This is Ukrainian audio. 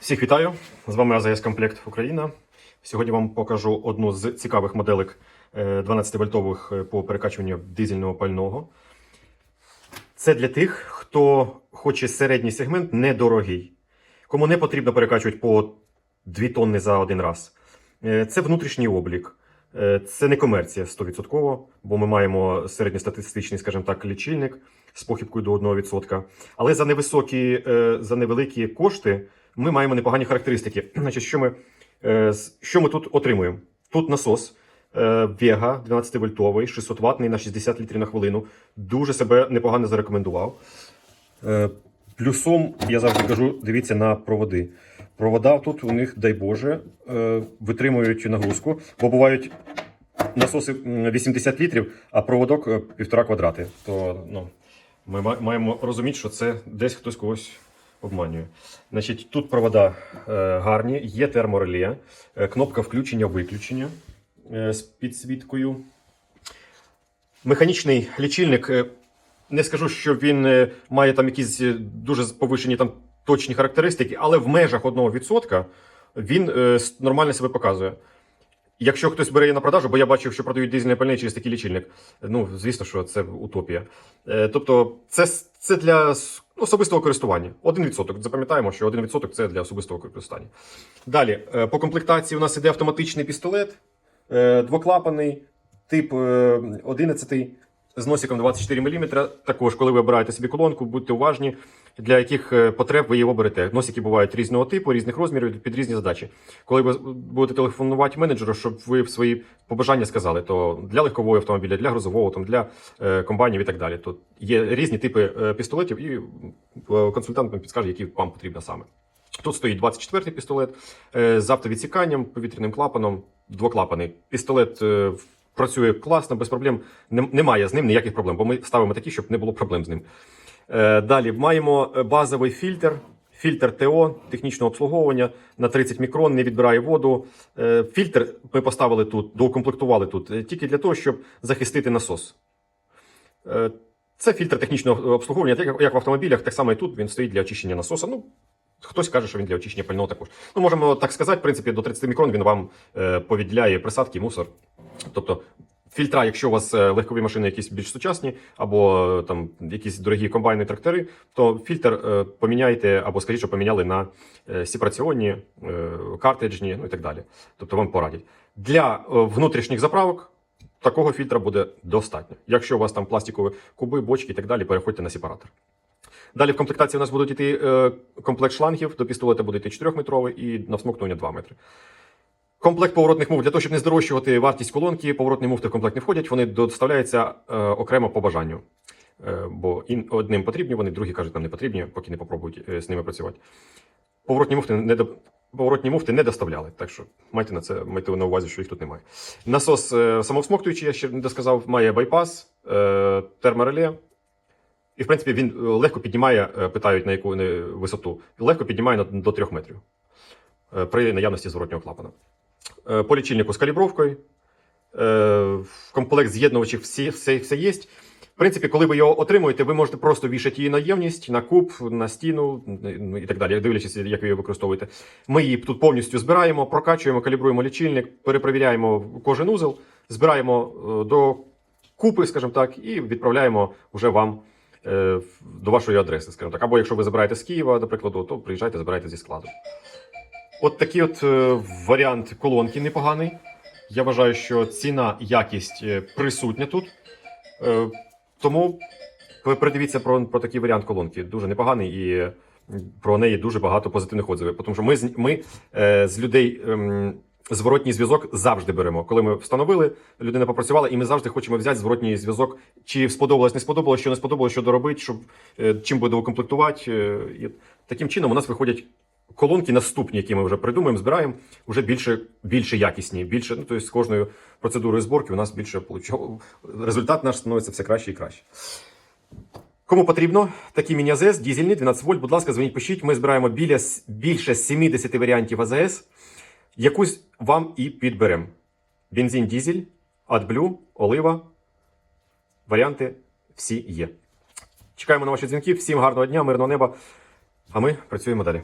Всіх вітаю! З вами АЗС Комплект Україна. Сьогодні вам покажу одну з цікавих моделек 12-вольтових по перекачуванню дизельного пального. Це для тих, хто хоче середній сегмент недорогий, кому не потрібно перекачувати по 2 тонни за один раз. Е, Це внутрішній облік. Е, Це не комерція 100%, бо ми маємо середньостатистичний, скажімо так, лічильник з похибкою до 1%. Але за невисокі, е, за невеликі кошти ми маємо непогані характеристики. Значить, що ми, е, що ми тут отримуємо? Тут насос е, Vega 12-вольтовий, 600 ваттний на 60 літрів на хвилину. Дуже себе непогано зарекомендував. Е, Плюсом, я завжди кажу, дивіться на проводи. Провода тут у них, дай Боже, витримують нагрузку, бо бувають насоси 80 літрів, а проводок е, півтора квадрати. То ну, ми маємо розуміти, що це десь хтось когось обманює. Значить, тут провода е, гарні, є термореле, е, кнопка включення-виключення е, з підсвіткою. Механічний лічильник. Не скажу, що він має там якісь дуже повишені там точні характеристики, але в межах 1% він нормально себе показує. Якщо хтось бере її на продажу, бо я бачив, що продають дизельне пальне через такий лічильник. Ну, звісно, що це утопія. Е, Тобто, це, це для особистого користування. 1%. Запам'ятаємо, що 1% це для особистого користування. Далі, е, по комплектації у нас іде автоматичний пістолет, е, двоклапаний, тип е, 11 з носиком 24 мм. Також, коли ви обираєте собі колонку, будьте уважні, для яких е, потреб ви його берете. Носики бувають різного типу, різних розмірів, під різні задачі. Коли ви будете телефонувати менеджеру, щоб ви свої побажання сказали, то для легкового автомобіля, для грузового, там, для е, комбайнів і так далі. То є різні типи е, пістолетів, і консультант вам підскаже, який вам потрібно саме. Тут стоїть 24-й пістолет з автовідсіканням, повітряним клапаном, двоклапаний. Пістолет працює класно, без проблем. Немає з ним ніяких проблем, бо ми ставимо такі, щоб не було проблем з ним. Е, Далі маємо е, базовий фільтр. Фільтр ТО технічного обслуговування на 30 мікрон, не відбирає воду. Е, Фільтр ми поставили тут, доукомплектували тут тільки для того, щоб захистити насос. Це фільтр технічного обслуговування, як в автомобілях, так само і тут він стоїть для очищення насоса. Ну, хтось каже, що він для очищення пального також. Ну, можемо так сказати, в принципі, до 30 мікрон він вам е, повідляє присадки, мусор. Тобто, фільтра, якщо у вас е, легкові машини якісь більш сучасні, або е, там якісь дорогі комбайни, трактори, то фільтр поміняйте, або скажіть, що поміняли на сепараціонні, картриджні, ну і так далі. Тобто вам порадять. Для внутрішніх заправок такого фільтра буде достатньо. Якщо у вас там пластикові куби, бочки і так далі, переходьте на сепаратор. Далі в комплектації у нас будуть йти е, комплект шлангів, до пістолета буде йти 4-метровий і на всмокнення 2 метри. Комплект поворотних мув для того, щоб не здорожчувати вартість колонки, поворотні муфти в комплект не входять, вони доставляються е, окремо по бажанню. Е, бо одним потрібні, вони другі кажуть, нам не потрібні, поки не попробують з ними працювати. Поворотні муфти не до... Поворотні муфти не доставляли, так що майте на це майте на увазі, що їх тут немає. Насос самовсмоктуючий, я ще не досказав, має байпас, термореле. І, в принципі, він е, легко піднімає, е, питають на яку висоту, легко піднімає до 3 метрів е, при наявності зворотнього клапана. По лічильнику з калібровкою, е, комплект з'єднувачів всі, все, все є. В принципі, коли ви його отримуєте, ви можете просто вішати її на ємність, на куб, на стіну ну, і так далі, дивлячись, як ви її використовуєте. Ми її тут повністю збираємо, прокачуємо, калібруємо лічильник, перепровіряємо кожен узел, збираємо до купи, скажімо так, і відправляємо вже вам в- до вашої адреси, скажімо так. Або якщо ви забираєте з Києва, до прикладу, то приїжджайте, забирайте зі складу. От такий от е, варіант колонки непоганий. Я вважаю, що ціна, якість е, присутня тут. Е, тому придивіться про, про такий варіант колонки. Дуже непоганий і е, про неї дуже багато позитивних отзивів. Тому що ми, ми е, з людей. Зворотній зв'язок завжди беремо. Коли ми встановили, людина попрацювала, і ми завжди хочемо взяти зворотній зв'язок, чи сподобалось, не сподобалось, що не сподобалось, що доробити, щоб е, чим буде укомплектувати. Е, таким чином у нас виходять колонки наступні, які ми вже придумаємо, збираємо, вже більше, більше якісні, більше, ну, тобто з кожною процедурою зборки у нас більше. Результат наш становиться все краще і краще. Кому потрібно такий міні-АЗС, дізельний, 12 вольт, будь ласка, дзвоніть, пишіть. Ми збираємо біля, більше 70 варіантів АЗС. Якусь вам і підберемо. Бензин, дізель, AdBlue, олива. Варіанти всі є. Чекаємо на ваші дзвінки. Всім гарного дня, мирного неба. А ми працюємо далі.